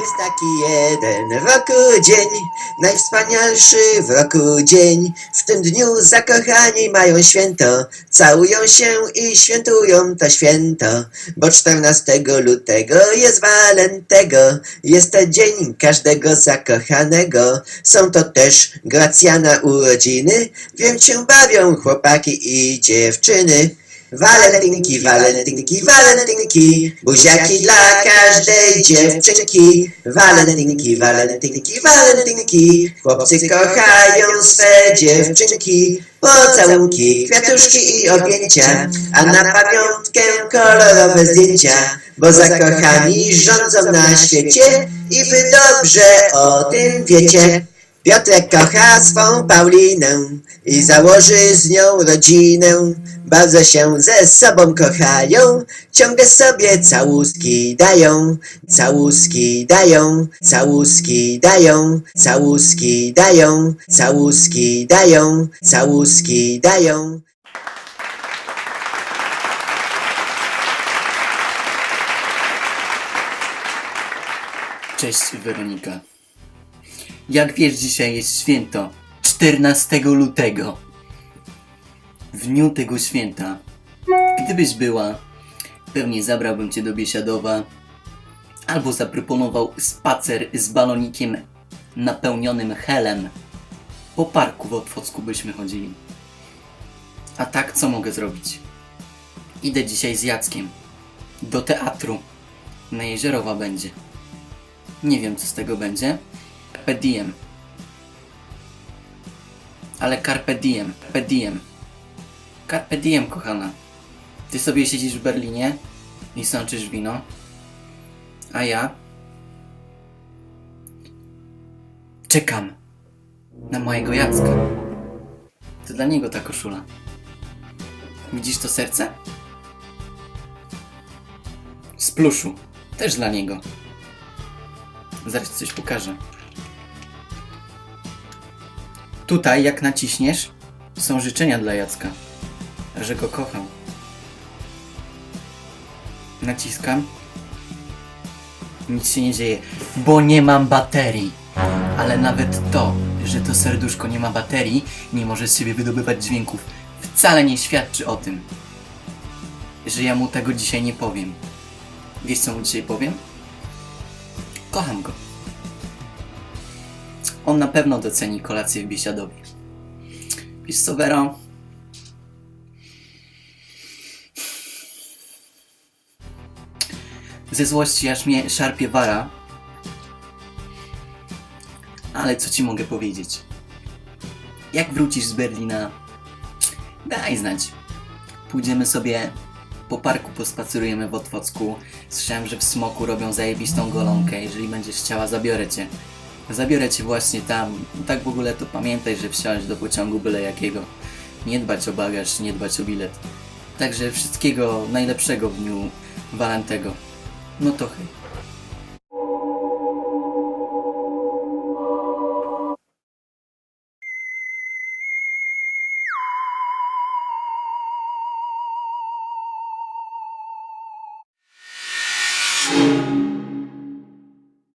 Jest taki jeden w roku dzień, najwspanialszy w roku dzień. W tym dniu zakochani mają święto, całują się i świętują to święto. Bo 14 lutego jest walentego, jest to dzień każdego zakochanego. Są to też Gracjana urodziny, wiem cię bawią chłopaki i dziewczyny. Walentynki, walentynki, walentynki, buziaki dla każdej dziewczynki. Walentynki, walentynki, walentynki, chłopcy kochają swe dziewczynki. Pocałunki, kwiatuszki i objęcia, a na pamiątkę kolorowe zdjęcia. Bo zakochani rządzą na świecie i wy dobrze o tym wiecie. Piotrek kocha swą Paulinę i założy z nią rodzinę. Bardzo się ze sobą kochają, ciągle sobie całuski dają, całuski dają, całuski dają, całuski dają, całuski dają, całuski dają. Cześć Weronika. Jak wiesz, dzisiaj jest święto 14 lutego. W dniu tego święta, gdybyś była, pewnie zabrałbym cię do Biesiadowa albo zaproponował spacer z balonikiem napełnionym helem. Po parku w Otwocku byśmy chodzili. A tak co mogę zrobić? Idę dzisiaj z Jackiem do teatru. Na Jezierowa będzie. Nie wiem, co z tego będzie. Carpe diem. Ale carpe diem, carpe diem. Carpe diem, kochana. Ty sobie siedzisz w Berlinie i sączysz wino. A ja... Czekam na mojego Jacka. To dla niego ta koszula. Widzisz to serce? Z pluszu. Też dla niego. Zaraz coś pokażę. Tutaj, jak naciśniesz, są życzenia dla Jacka, że go kocham. Naciskam. Nic się nie dzieje, bo nie mam baterii. Ale nawet to, że to serduszko nie ma baterii, nie może z siebie wydobywać dźwięków, wcale nie świadczy o tym, że ja mu tego dzisiaj nie powiem. Wiesz co mu dzisiaj powiem? Kocham go. On na pewno doceni kolację w Biesiadowie. Wiesz co, Vero? Ze złości aż mnie szarpie wara. Ale co ci mogę powiedzieć? Jak wrócisz z Berlina, daj znać. Pójdziemy sobie po parku pospacerujemy w Otwocku. Słyszałem, że w Smoku robią zajebistą golonkę. Jeżeli będziesz chciała, zabiorę cię. Zabiorę cię właśnie tam. Tak w ogóle to pamiętaj, że wsiąść do pociągu byle jakiego. Nie dbać o bagaż, nie dbać o bilet. Także wszystkiego najlepszego w dniu Walentego. No to hej.